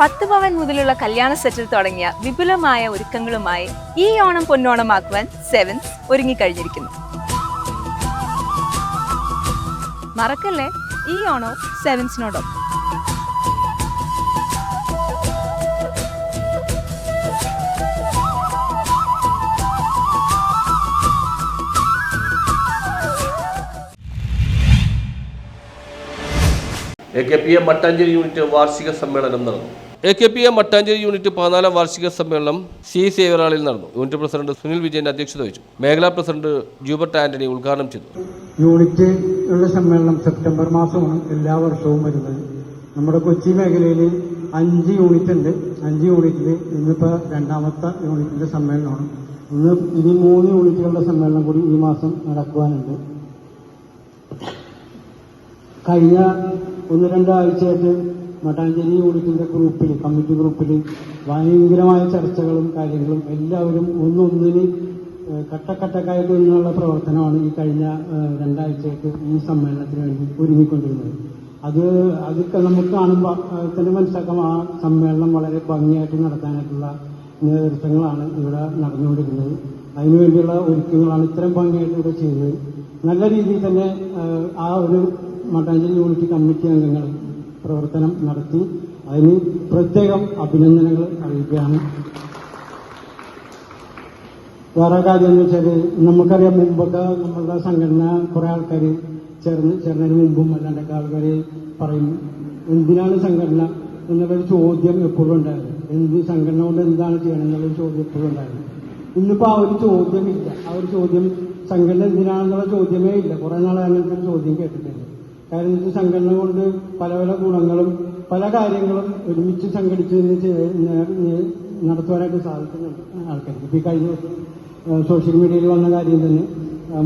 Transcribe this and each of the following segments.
പത്ത് പവൻ മുതലുള്ള കല്യാണ സെറ്റിൽ തുടങ്ങിയ വിപുലമായ ഒരുക്കങ്ങളുമായി ഈ ഓണം പൊന്നോണമാക്കുവാൻ സെവൻസ് ഒരുങ്ങിക്കഴിഞ്ഞിരിക്കുന്നു. മറക്കല്ലേ? ഈ ഓണവും സെവൻസിനോടൊപ്പം A K P M Mattancherry unit വാർഷിക സമ്മേളനം നടന്നു. A K P A Mattancherry unit പതിനാലാം വാർഷിക സമ്മേളനം സി സേവറാളിൽ നടന്നു. യൂണിറ്റ് പ്രസിഡന്റ് സുനിൽ വിജയൻ അധ്യക്ഷത വഹിച്ചു. മേഖലാ പ്രസിഡന്റ് ജൂബർട്ട് ആന്റണി ഉദ്ഘാടനം ചെയ്തു. യൂണിറ്റുകളുടെ സമ്മേളനം സെപ്റ്റംബർ മാസമാണ് എല്ലാ വർഷവും വരുന്നത്. നമ്മുടെ കൊച്ചി മേഖലയിൽ അഞ്ച് യൂണിറ്റ് ഉണ്ട്. അഞ്ച് യൂണിറ്റിൽ ഇന്നിപ്പോൾ രണ്ടാമത്തെ യൂണിറ്റിന്റെ സമ്മേളനമാണ്. ഇന്ന് ഇനി മൂന്ന് യൂണിറ്റുകളുടെ സമ്മേളനം കൂടി ഈ മാസം നടക്കുവാനുണ്ട്. കഴിഞ്ഞ ഒന്ന് രണ്ടാഴ്ചയായിട്ട് മട്ടാഞ്ചേരി യൂണിറ്റിന്റെ ഗ്രൂപ്പിൽ കമ്മിറ്റി ഗ്രൂപ്പിൽ ഭയങ്കരമായ ചർച്ചകളും കാര്യങ്ങളും എല്ലാവരും ഒന്നൊന്നിന് കട്ടക്കട്ടക്കായിട്ട് നിന്നുള്ള പ്രവർത്തനമാണ് ഈ കഴിഞ്ഞ ഏഹ് രണ്ടാഴ്ചയായിട്ട് ഈ സമ്മേളനത്തിന് വേണ്ടി ഒരുങ്ങിക്കൊണ്ടിരുന്നത്. അത് അതൊക്കെ നമുക്ക് കാണുമ്പോൾ തന്നെ മനസ്സിലാക്കാം. ആ സമ്മേളനം വളരെ ഭംഗിയായിട്ട് നടത്താനായിട്ടുള്ള നേതൃത്വങ്ങളാണ് ഇവിടെ നടന്നുകൊണ്ടിരുന്നത്. അതിനുവേണ്ടിയുള്ള ഒരുക്കങ്ങളാണ് ഇത്രയും ഭംഗിയായിട്ട് ഇവിടെ ചെയ്തത്. നല്ല രീതിയിൽ തന്നെ ആ ഒരു മട്ടാഞ്ചേരി യൂണിറ്റ് കമ്മിറ്റി അംഗങ്ങൾ പ്രവർത്തനം നടത്തി. അതിന് പ്രത്യേകം അഭിനന്ദനങ്ങൾ അറിയിക്കുകയാണ്. വേറെ കാര്യം എന്ന് വെച്ചാൽ നമുക്കറിയാം മുമ്പൊക്കെ നമ്മളുടെ സംഘടന കുറെ ആൾക്കാർ ചേർന്ന് ചേർന്നതിന് മുമ്പും അല്ലാണ്ടൊക്കെ ആൾക്കാർ പറയും എന്തിനാണ് സംഘടന? എന്നുള്ളൊരു ചോദ്യം എപ്പോഴും ഉണ്ടായിരുന്നു. എന്ത് സംഘടന കൊണ്ട് എന്താണ് ചെയ്യണം എന്നുള്ളൊരു ചോദ്യം എപ്പോഴും ഉണ്ടായിരുന്നു. ഇന്നിപ്പോൾ ആ ഒരു ചോദ്യമില്ല. ആ ഒരു ചോദ്യം സംഘടന എന്തിനാണെന്നുള്ള ചോദ്യമേ ഇല്ല. കുറെ നാളെ അങ്ങനത്തെ ചോദ്യം കേട്ടിട്ടില്ല കാരണം ഇത് സംഘടന കൊണ്ട് പല പല ഗുണങ്ങളും പല കാര്യങ്ങളും ഒരുമിച്ച് സംഘടിച്ച് നടത്തുവാനായിട്ട് സാധിക്കുന്നുണ്ട് ആൾക്കാർക്ക്. ഇപ്പൊ ഈ കഴിഞ്ഞ ദിവസം സോഷ്യൽ മീഡിയയിൽ വന്ന കാര്യം തന്നെ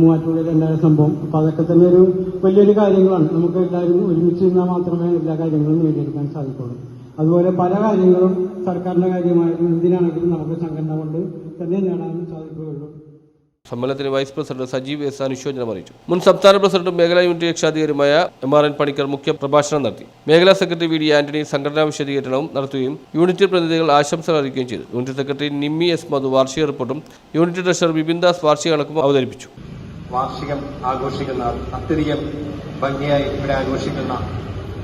മൂവാറ്റുള്ളിൽ ഉണ്ടായ സംഭവം. അപ്പൊ അതൊക്കെ തന്നെ ഒരു വലിയൊരു കാര്യങ്ങളാണ്. നമുക്ക് എല്ലാവരും ഒരുമിച്ച് നിന്നാൽ മാത്രമേ എല്ലാ കാര്യങ്ങളും നേടിയെടുക്കാൻ സാധിക്കുള്ളൂ. അതുപോലെ പല കാര്യങ്ങളും സർക്കാരിന്റെ കാര്യമായാലും എന്തിനാണെങ്കിലും നമുക്ക് സംഘടന കൊണ്ട് തന്നെ നേടാനും സാധിക്കുകയുള്ളൂ. സമ്മേളനത്തിന് വൈസ് പ്രസിഡന്റ് സജീവ് എസ് അനുശോചനം അറിയിച്ചു. മുൻ സംസ്ഥാന പ്രസിഡന്റും മേഖലാ യൂണിറ്റ് രക്ഷാധികാരിയുമായ എം ആർ എൻ പണിക്കർ മുഖ്യ പ്രഭാഷണം നടത്തി. മേഖലാ സെക്രട്ടറി വി ഡി ആന്റണി സംഘടനാ വിശദീകരണവും നടത്തുകയും യൂണിറ്റ് പ്രതിനിധികൾ ആശംസകൾ അറിയിക്കുകയും ചെയ്തു. Unit secretary Nimmi S Madhu വാർഷിക റിപ്പോർട്ടും യൂണിറ്റ് ട്രഷറർ ബിപിൻ ദാസ് വാർഷിക കണക്കും അവതരിപ്പിച്ചു. വാർഷികം ആഘോഷിക്കുന്ന അത്യധികം ഭംഗിയായി ഇവിടെ ആഘോഷിക്കുന്ന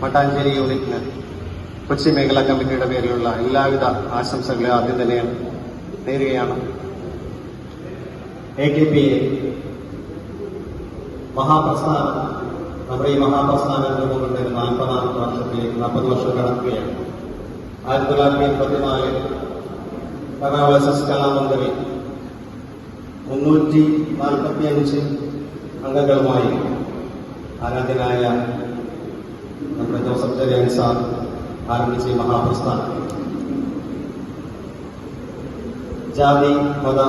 മട്ടാഞ്ചേരി യൂണിറ്റിന് കൊച്ചി മേഖലാ കമ്മിറ്റിയുടെ പേരിലുള്ള എല്ലാവിധ ആശംസകളും ആദ്യം തന്നെ നേരുകയാണ്. എ കെ പി എ മഹാപ്രസ്ഥാനം നമ്മുടെ ഈ മഹാപ്രസ്ഥാനം രൂപം നാൽപ്പതാമത്തെ വർഷത്തിലേക്ക് നാൽപ്പത് വർഷം കടക്കുകയാണ് ആയിരത്തി തൊള്ളായിരത്തി എൺപത്തിനാല് എറണാകുളം എസ് എസ് കലാമന്ദിറിൽ മുന്നൂറ്റി നാൽപ്പത്തിയഞ്ച് അംഗങ്ങളുമായി ആരാധ്യനായ നമ്മുടെ ജോസഫ് ചെറിയൻ സാർ ആരംഭിച്ച ഈ മഹാപ്രസ്ഥാനം ജാതി മത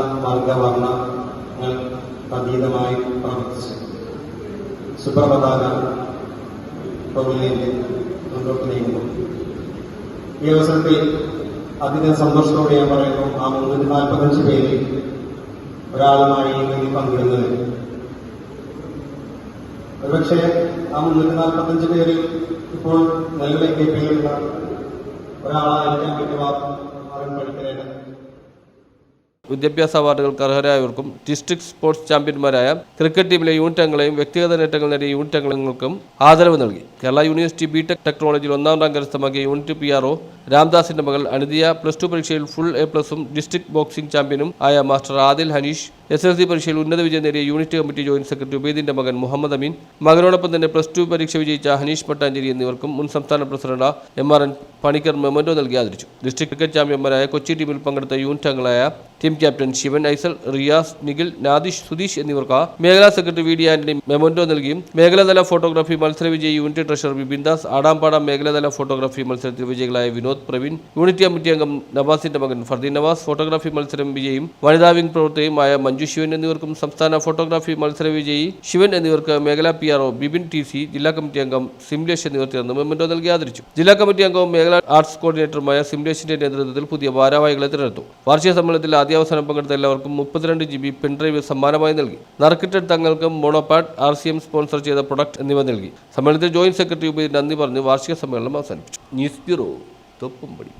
അതീതമായി പ്രവർത്തിച്ചു സുപ്രപതാക തൊഴിലിലേക്ക് മുന്നോട്ട് നീങ്ങുന്നു ഈ അവസരത്തിൽ അധികം സന്തോഷത്തോടെ ഞാൻ പറയുന്നു ആ മുന്നൂറ്റി നാൽപ്പത്തഞ്ച് പേരിൽ ഒരാളുമായി ഇതിൽ പങ്കിടുന്നത് ഒരുപക്ഷെ ആ മുന്നൂറ്റി നാൽപ്പത്തഞ്ച് പേരിൽ ഇപ്പോൾ നെല്ലിലേക്ക് പേരുള്ള ഒരാളായിരിക്കാൻ പറ്റുവാറും അവൻ പഠിക്കലേണ്ടത് വിദ്യാഭ്യാസ അവാർഡുകൾക്ക് അർഹരായവർക്കും ഡിസ്ട്രിക്ട് സ്പോർട്സ് ചാമ്പ്യന്മാരായ ക്രിക്കറ്റ് ടീമിലെ യൂണിറ്റ് അംഗങ്ങളെയും വ്യക്തിഗത നേട്ടങ്ങൾ നേടിയ യൂണിറ്റ് അംഗങ്ങൾക്കും ആദരവ് നൽകി. കേരള യൂണിവേഴ്സിറ്റി ബിടെക് ടെക്നോളജിയിൽ ഒന്നാം റാങ്ക് കരസ്ഥമാക്കിയ യൂണിറ്റ് പി ആർ ഒ രാംദാസിന്റെ മകൾ അനിതിയ പ്ലസ് ടു പരീക്ഷയിൽ ഫുൾ എ പ്ലസും ഡിസ്ട്രിക്ട് ബോക്സിംഗ് ചാമ്പ്യനും ആയ master Adil Hanish S L C പരീക്ഷയിൽ ഉന്നത വിജയം നേടിയ യൂണിറ്റ് കമ്മിറ്റി ജോയിന്റ് സെക്രട്ടറി ഉബൈദിന്റെ മകൻ മുഹമ്മദ് അമീൻ മകനോടൊപ്പം തന്നെ പ്ലസ് ടു പരീക്ഷ വിജയിച്ച ഹനീഷ് പട്ടാഞ്ചേരി എന്നിവർക്കും മുൻ സംസ്ഥാന president M R N Panicker memento നൽകി ആദരിച്ചു. ഡിസ്ട്രിക്ട് ക്രിക്കറ്റ് ചാമ്പ്യന്മാരായ കൊച്ചി ടീമിൽ പങ്കെടുത്ത യൂണിറ്റ് അംഗങ്ങളായ ടീം ക്യാപ്റ്റൻ ശിവൻ ഐസൽ റിയാസ് നിഖിൽ നാദിഷ് സുധീഷ് എന്നിവർക്ക് മേഖലാ secretary V D Antony memento നൽകിയും മേഖലാതല ഫോട്ടോഗ്രാഫി മത്സര വിജയി യൂണിറ്റ് ട്രഷറർ ബിപിൻ ദാസ് ആടാമ്പാടം മേഖലാതല ഫോട്ടോഗ്രാഫി മത്സരത്തിൽ വിജയികളായ വിനോദ് പ്രവീൺ യൂണിറ്റ് കമ്മിറ്റി അംഗം നവാസിന്റെ മകൻ ഫർദീൻ നവാസ് ഫോട്ടോഗ്രാഫി മത്സരം വിജയും വനിതാ വിംഗ് പ്രവർത്തകയുമായ മഞ്ജു ശിവൻ എന്നിവർക്കും സംസ്ഥാന ഫോട്ടോഗ്രാഫി മത്സര വിജയി ശിവൻ എന്നിവർക്ക് മേഖലാ P R O Bibin T C ജില്ലാ കമ്മിറ്റി അംഗം സിംലേഷ് എന്നിവർ ചേർന്ന് മെമ്മന്റോ നൽകി ആദരിച്ചു. ജില്ലാ കമ്മിറ്റി അംഗവും മേഖലാ ആർട്സ് കോർഡിനേറ്ററുമായ സിംലേഷിന്റെ നേതൃത്വത്തിൽ പുതിയ ഭാരവാഹികളെ തിരഞ്ഞെടുത്തു. വാർഷിക സമ്മേളനത്തിൽ ആദ്യാവസാനം പങ്കെടുത്ത എല്ലാവർക്കും മുപ്പത്തിരണ്ട് ജി ബി പെൻഡ്രൈവ് സമ്മാനമായി നൽകി. നറുക്കിട്ടെടുത്ത തങ്ങൾക്ക് monopod R C M sponsor ചെയ്ത പ്രൊഡക്റ്റ് എന്നിവ നൽകി. സമ്മേളനത്തിൽ ജോയിന്റ് സെക്രട്ടറി ഉപരി നന്ദി പറഞ്ഞ് വാർഷിക സമ്മേളനം അവസാനിപ്പിച്ചു. News bureau Thoppumpady.